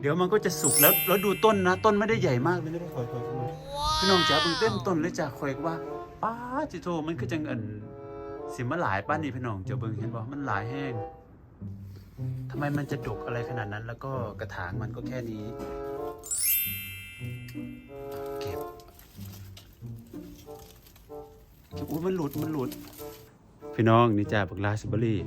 เดี๋ยวมันก็จะสุกแล้วแล้วดูต้นนะ ต้นไม่ได้ใหญ่มากเลยนะได้คอยคอยพี่น้องจ๋าเบิ่งเต็มต้นเลยจ้ะคอยว่าป้าจิโตมันคือจังอันสิมาหลายป้านนี่พี่น้องจะเบิ่งเห็นบ่มันหลายแห้งทำไมมันจะดกอะไรขนาดนั้น แล้วก็กระถางมันก็แค่นี้ เก็บเก็บอุ้ยมันหลุดมันหลุด พี่น้องนี่จ้าบักลาสเบอรี่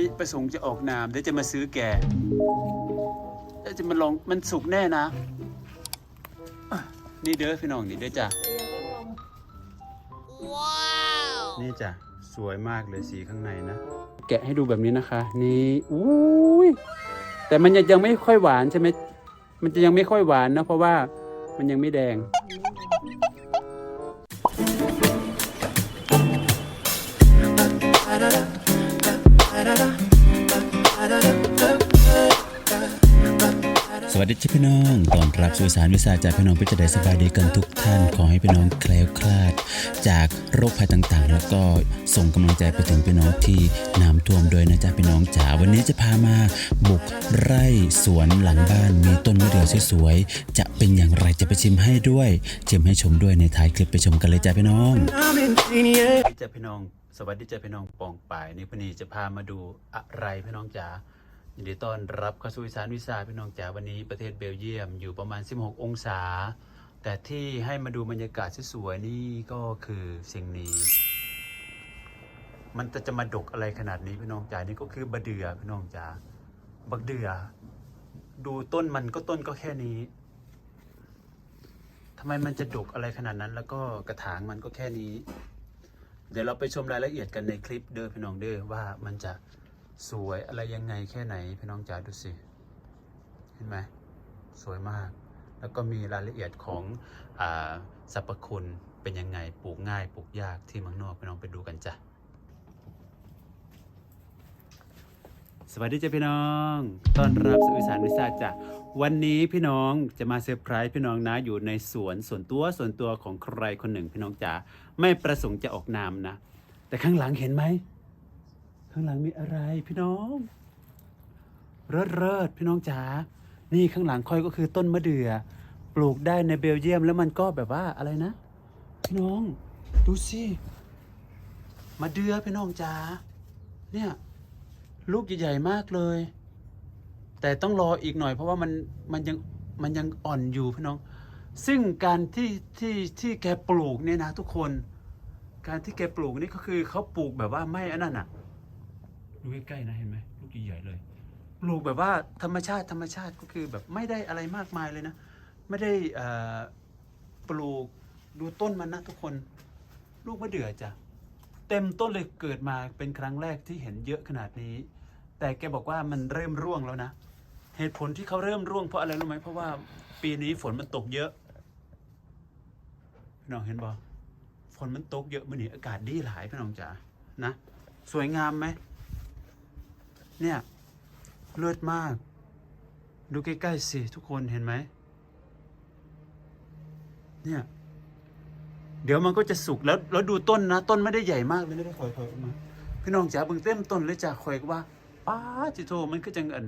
ไม่ประสงค์จะออกนามเดี๋ยวจะมาซื้อแกเดี๋ยวจะมาลองมันสุกแน่นะอะนี่เด้อพี่น้องนี่เด้อจ้ะนี่จ้ะสวยมากเลยสีข้างในนะ แกะให้ดูแบบนี้นะคะ นี่อุ้ยแต่มันยังยังไม่ค่อยหวานใช่ไหมมันจะยังไม่ค่อยหวานนะเพราะว่ามันยังไม่แดง สวัสดีจ้าพี่น้องตอนรับสู่สารวิสาจากพี่น้องพื่อจะได้สบายดีกันทุกท่าน ขอให้พี่น้องแคล้วคลาด จากโรคภัยต่างๆ แล้วก็ส่งกำลังใจไปถึงพี่น้องที่น้ำท่วมด้วยนะจ๊ะพี่น้องจ๋าวันนี้จะพามาบุกไร่สวนหลังบ้านมีต้นมะเดื่อสวยๆจะเป็นอย่างไรจะไปชิมให้ด้วยชิมให้ชมด้วยในท้ายคลิปไปชมกันเลยจ้าพี่น้องจ้าพี่น้อง สวัสดีจ้าพี่น้องปองป่ายในี่พอดีจะพามาดูอะไรพี่น้องจ๋า ยินดีต้อนรับเข้าสู่อีสานวิสาพี่น้องจ๋าวันนี้ประเทศเบลเยียมอยู่ประมาณ 16 องศา แต่ที่ให้มาดูบรรยากาศสวยๆนี่ก็คือสิ่งนี้ มันจะจะมาดกอะไรขนาดนี้พี่น้องจ๋านี่ก็คือบะเดือพี่น้องจ๋าบักเดือ ดูต้นมันก็ต้นก็แค่นี้ทำไมมันจะดกอะไรขนาดนั้น แล้วก็กระถางมันก็แค่นี้ เดี๋ยวเราไปชมรายละเอียดกันในคลิปเด้อพี่น้องเด้อว่ามันจะ สวยอะไรยังไงแค่ไหนพี่น้องจ๋าดูสิเห็นไหมสวยมาก แล้วก็มีรายละเอียดของอสรรพคุณเป็นยังไงปลูกง่ายปลูกยากที่มืองนอกพี่น้องไปดูกันจ้ะสวัสดีจ้ะพี่น้องต้อนรับสู่อีสานวิสาจ้ะวันนี้พี่น้องจะมาเซอร์ไพรส์พี่น้องนะอยู่ในสวนส่วนตัวส่วนตัวของใครคนหนึ่งพี่น้องจ๋าไม่ประสงค์จะออกนามนะ แต่ข้างหลังเห็นไหม ข้างหลังมีอะไรพี่น้องเริศเริศพี่น้องจ๋านี่ข้างหลังค่อยก็คือต้นมะเดื่อ ปลูกได้ในเบลเยียมแล้วมันก็แบบว่าอะไรนะ พี่น้อง ดูสิมะเดื่อพี่น้องจ๋าเนี่ย ลูกใหญ่ๆมากเลย แต่ต้องรออีกหน่อย เพราะว่ามันมันยังมันยังอ่อนอยู่พี่น้อง ซึ่งการที่ที่ที่แกปลูกเนี่ยนะ ทุกคน การที่แกปลูกนี่ก็คือเขาปลูกแบบว่าไม่อันนั้นอะ ดูใกล้ๆนะเห็นไหมลูกใหญ่ๆเลย ปลูกแบบว่าธรรมชาติธรรมชาติก็คือแบบไม่ได้อะไรมากมายเลยนะ ไม่ได้ปลูกดูต้นมันนะทุกคน ลูกมะเดื่อจ้ะเต็มต้นเลยเกิดมาเป็นครั้งแรกที่เห็นเยอะขนาดนี้ แต่แกบอกว่ามันเริ่มร่วงแล้วนะ เหตุผลที่เขาเริ่มร่วงเพราะอะไรรู้ไหมเพราะว่าปีนี้ฝนมันตกเยอะพี่น้องเห็นบ่ฝนมันตกเยอะมันนี่อากาศดีหลายพี่น้องจ๋านะ สวยงามไหม เนี่ย เลือดมาก ดูใกล้ ๆ สิ ทุกคนเห็นไหม เนี่ย เดี๋ยวมันก็จะสุกแล้ว แล้วดูต้นนะ ต้นไม่ได้ใหญ่มากเลยนะได้คอยคอยออกมา พี่น้องจ๋าเบิ่งเต็มต้นเลยจ้ะคอยว่าป้าจิโตมันก็จังอัน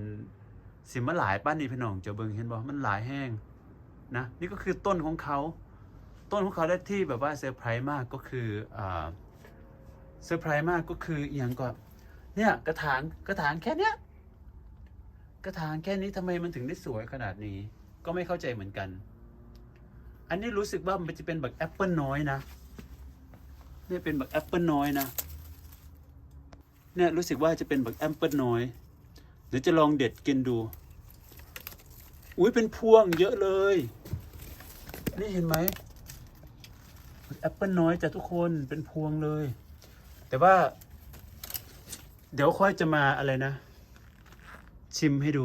สิมาหลายป้านนี่พี่น้องจะเบิ่งเห็นบ่มันหลายแห้งนะนี่ก็คือต้นของเขา ต้นของเขาได้ที่แบบว่าเซอร์ไพรส์มากก็คืออ่าเซอร์ไพรส์มากก็คืออย่างก็ เนี่ยกระถางกระถางแค่เนี้ยกระถางแค่นี้ทำไมมันถึงได้สวยขนาดนี้ ก็ไม่เข้าใจเหมือนกัน อันนี้รู้สึกว่ามันจะเป็นแบบแอปเปิลน้อยนะเนี่ยเป็นแบบแอปเปิลน้อยนะเนี่ยรู้สึกว่าจะเป็นแบบแอปเปิลน้อยเดี๋ยวจะลองเด็ดกินดู อุ้ยเป็นพวงเยอะเลย นี่เห็นไหมแอปเปิลน้อยจ้ะทุกคนเป็นพวงเลย แต่ว่า เดี๋ยวค่อยจะมาอะไรนะ ชิมให้ดู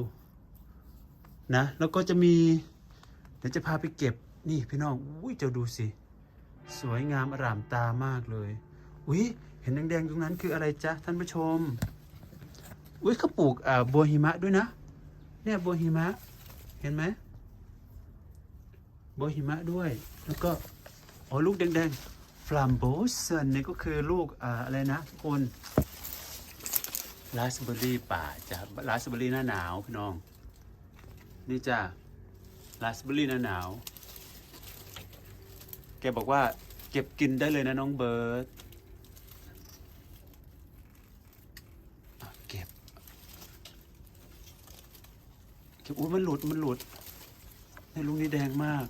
นะ แล้วก็จะมี เดี๋ยวจะพาไปเก็บนี่พี่น้องอุ้ยเจ้าดูสิ สวยงามอร่ามตามากเลย อุ้ยเห็นแดงๆตรงนั้นคืออะไรจ๊ะท่านผู้ชม อุ้ยเขาปลูกอ่าบัวหิมะด้วยนะ เนี่ยบัวหิมะ เห็นไหมบัวหิมะด้วย แล้วก็อ๋อลูกแดงๆฟลัมโบเซนนี่ก็คือลูกอ่าอะไรนะคน ราสเบอรี่ป่าจ้ะราสเบอรี่หน้าหนาวพี่น้อง นี่จ้ะราสเบอรี่หน้าหนาว แกบอกว่า เก็บกินได้เลยนะน้องเบิร์ตเก็บเก็บอุ้ยมันหลุดมันหลุดในลูกนี้แดงมาก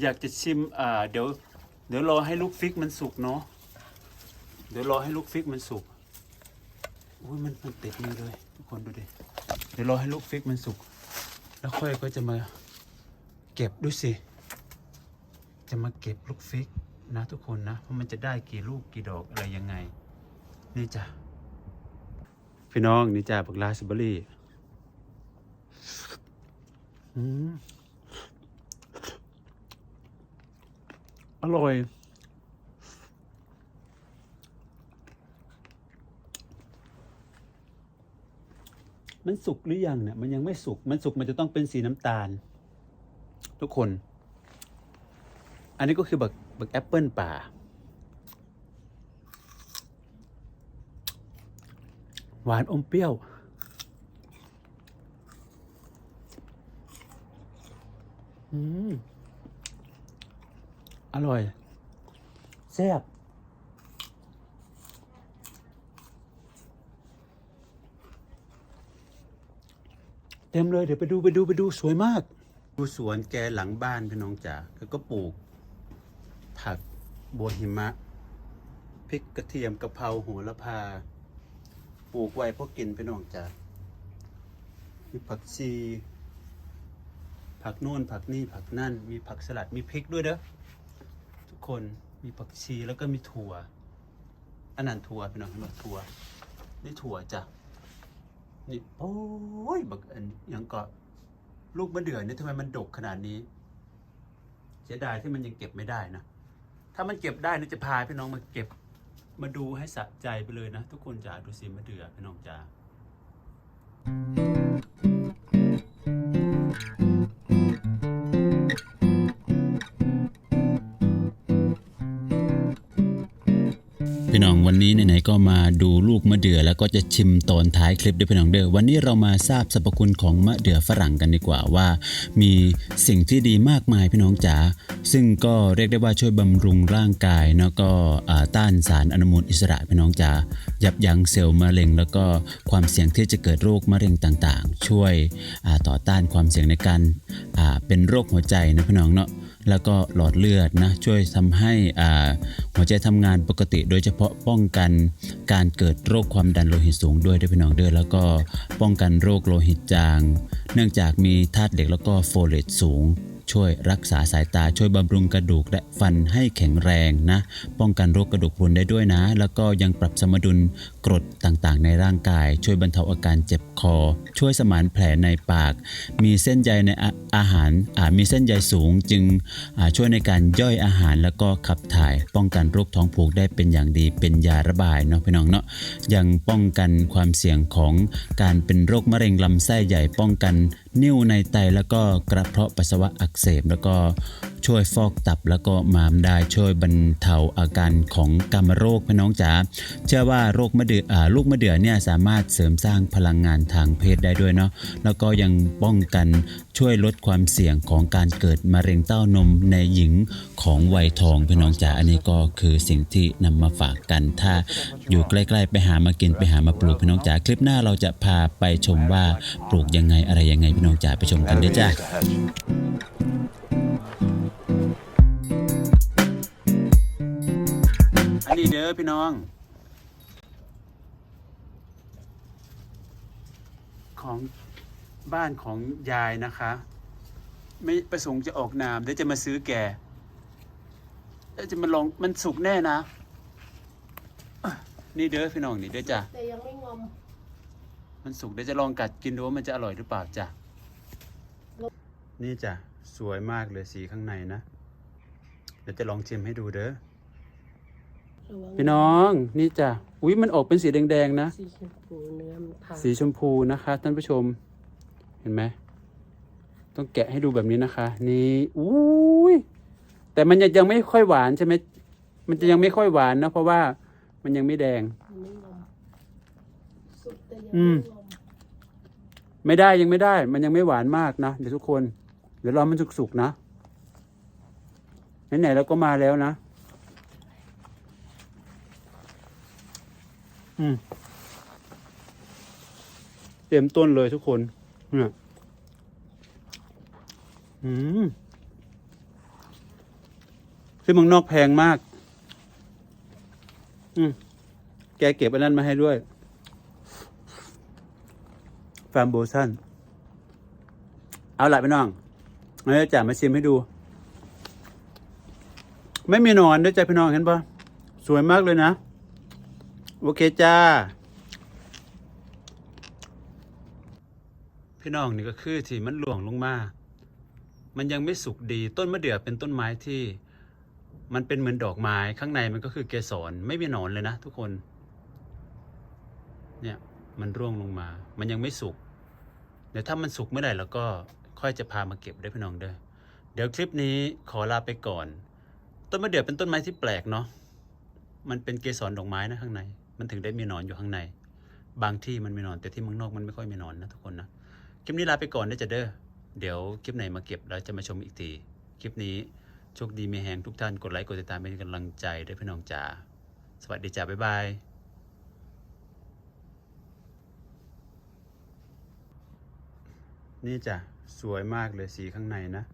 อยากจะชิมอ่าเดี๋ยว เดี๋ยวรอให้ลูกฟิกมันสุกเนาะ เดี๋ยวรอให้ลูกฟิกมันสุกอุ้ยมันมันติดมือเลย ทุกคนดูดิ เดี๋ยวรอให้ลูกฟิกมันสุก แล้วค่อยก็จะมาเก็บดูสิ จะมาเก็บลูกฟิกนะทุกคนนะว่ามันจะได้กี่ลูกกี่ดอกอะไรยังไง นี่จ้ะพี่น้องนี่จ้ะบักลาสเบอร์รี่อืมอร่อย มันสุกหรือยังเนี่ยมันยังไม่สุกมันสุกมันจะต้องเป็นสีน้ำตาล ทุกคน อันนี้ก็คือบักบักแอปเปิลป่า หวานอมเปรี้ยว อืม อร่อยแซ่บ ต็มเลยเดี๋ยวไปดูไปดูไปดูสวยมาก ดูสวนแกหลังบ้านพี่น้องจ๋าแล้วก็ปลูก ผักบัวหิมะพริกกระเทียมกะเพราโหระพา ปลูกไว้เพราะกินพี่น้องจ๋ามีผักชีผักโน่นผักนี่ผักนั่น มีผักสลัดมีพริกด้วยเด้อทุกคนมีผักชีแล้วก็มีถั่วอันนั้นถั่วพี่น้องเห็นไหมถั่วนี่ถั่วจ้ะ นี่โอ้ยบักอันยังก็ลูกมะเดื่อนี่ทำไมมันดกขนาดนี้ เสียดายที่มันยังเก็บไม่ได้นะ ถ้ามันเก็บได้นี่จะพาพี่น้องมาเก็บมาดูให้สะใจไปเลยนะ ทุกคนจ๋าดูสิมะเดื่อพี่น้องจ๋า พี่น้องวันนี้ไหนๆก็มาดูลูกมะเดื่อแล้วก็จะชิมตอนท้ายคลิปด้วยพี่น้องเด้อวันนี้เรามาทราบสรรพคุณของมะเดื่อฝรั่งกันดีกว่าว่า มีสิ่งที่ดีมากมายพี่น้องจ๋าซึ่งก็เรียกได้ว่าช่วยบำรุงร่างกายแล้วก็ต้านสารอนุมูลอิสระพี่น้องจ๋ายับยั้งเซลล์มะเร็ง แล้วก็ความเสี่ยงที่จะเกิดโรคมะเร็งต่างๆ ช่วยต่อต้านความเสี่ยงในการเป็นโรคหัวใจนะพี่น้องเนาะ แล้วก็หลอดเลือดนะช่วยทำให้อ่าหัวใจทำงานปกติ โดยเฉพาะป้องกันการเกิดโรคความดันโลหิตสูงด้วยด้วยพี่น้องเด้อแล้วก็ป้องกันโรคโลหิตจาง เนื่องจากมีธาตุเหล็กแล้วก็โฟเลตสูง ช่วยรักษาสายตาช่วยบำรุงกระดูกและฟันให้แข็งแรงนะ ป้องกันโรคกระดูกพรุนได้ด้วยนะ แล้วก็ยังปรับสมดุลกรดต่างๆ ในร่างกาย ช่วยบรรเทาอาการเจ็บคอ ช่วยสมานแผลในปาก มีเส้นใยในอาอาหารมีเส้นใยสูงจึงช่วยในการย่อยอาหารแล้วก็ขับถ่าย ป้องกันโรคท้องผูกได้เป็นอย่างดีเป็นยาระบายเนาะพี่น้องเนาะยังป้องกันความเสี่ยงของการเป็นโรคมะเร็งลำไส้ใหญ่ป้องกัน นิ่วในไตแล้วก็กระเพาะปัสสาวะอักเสบ แล้วก็ช่วยฟอกตับแล้วก็มามได้ช่วยบรรเทาอาการของกรรมโรคพี่น้องจ๋าเชื่อว่าโรคมะเดื่ออ่าลูกมะเดื่อเนี่ยสามารถเสริมสร้างพลังงานทางเพศได้ด้วยเนาะแล้วก็ยังป้องกันช่วยลดความเสี่ยงของการเกิดมะเร็งเต้านมในหญิงของวัยทองพี่น้องจ๋าอันนี้ก็คือสิ่งที่นำมาฝากกัน ถ้าอยู่ใกล้ๆ ไปหามากินไปหามาปลูกพี่น้องจ๋าคลิปหน้าเราจะพาไปชมว่าปลูกยังไงอะไรยังไงพี่น้องจ๋าไปชมกันเด้อจ้าอันนี้เด้อพี่น้อง ของบ้านของยายนะคะ ไม่ประสงค์จะออกนามเดี๋ยวจะมาซื้อแกเดี๋ยวจะมาลองมันสุกแน่นะอะนี่เด้อพี่น้องนี่เด้อจ้ะแต่ยังไม่งอม มันสุกเดี๋ยวจะลองกัดกินดูว่ามันจะอร่อยหรือเปล่าจ้ะ นี่จ้ะสวยมากเลยสีข้างในนะ เดี๋ยวจะลองชิมให้ดูเด้อระวังพี่น้องนี่จ้ะอุ้ยมันออกเป็นสีแดงๆนะ สีชมพูเนื้อมันทาสีชมพูนะคะท่านผู้ชม เห็นไหมต้องแกะให้ดูแบบนี้นะคะ นี่อุ้ยแต่มันยังยังไม่ค่อยหวานใช่ไหมมันจะยังไม่ค่อยหวานนะเพราะว่ามันยังไม่แดงมันไม่งอมสุดแต่ยังอืไม่มงอมไม่ได้ยังไม่ได้ มันยังไม่หวานมากนะเดี๋ยวทุกคนเดี๋ยวรอมันสุกๆนะไหนๆเราก็มาแล้วนะ อืม เต็มต้นเลยทุกคนเนี่ยอืมที่เมืองนอกแพงมาก อืม แกเก็บอันนั้นมาให้ด้วย ฟาร์มโบซันเอาละพี่น้อง เราจะจ่ามาชิมให้ดู ไม่มีหนอนด้วยจ้ะพี่น้องเห็นปะสวยมากเลยนะ โอเคจ้า พี่น้องนี่ก็คือที่มันหลวงลงมา มันยังไม่สุกดีต้นมะเดื่อเป็นต้นไม้ที่ มันเป็นเหมือนดอกไม้ข้างในมันก็คือเกสรไม่มีหนอนเลยนะทุกคน เนี่ยมันร่วงลงมา มันยังไม่สุกเดี๋ยวถ้ามันสุกเมื่อไหร่แล้วก็ ค่อยจะพามาเก็บได้พี่น้องเด้อเดี๋ยวคลิปนี้ขอลาไปก่อน ต้นมะเดื่อเป็นต้นไม้ที่แปลกเนาะมันเป็นเกสรดอกไม้นะข้างใน มันถึงได้มีหนอนอยู่ข้างใน บางที่มันมีหนอนแต่ที่เมืองนอกมันไม่ค่อยมีหนอนนะทุกคนนะคลิปนี้ลาไปก่อนนะจ๊ะเด้อเดี๋ยวคลิปไหนมาเก็บแล้วจะมาชมอีกทีคลิปนี้โชคดีมีแหงทุกท่านกดไลค์กดติดตามเป็นกำลังใจด้วยพี่น้องจ๋าสวัสดีจ้าบ๊ายบายนี่จ้ะ สวยมากเลยสีข้างในนะ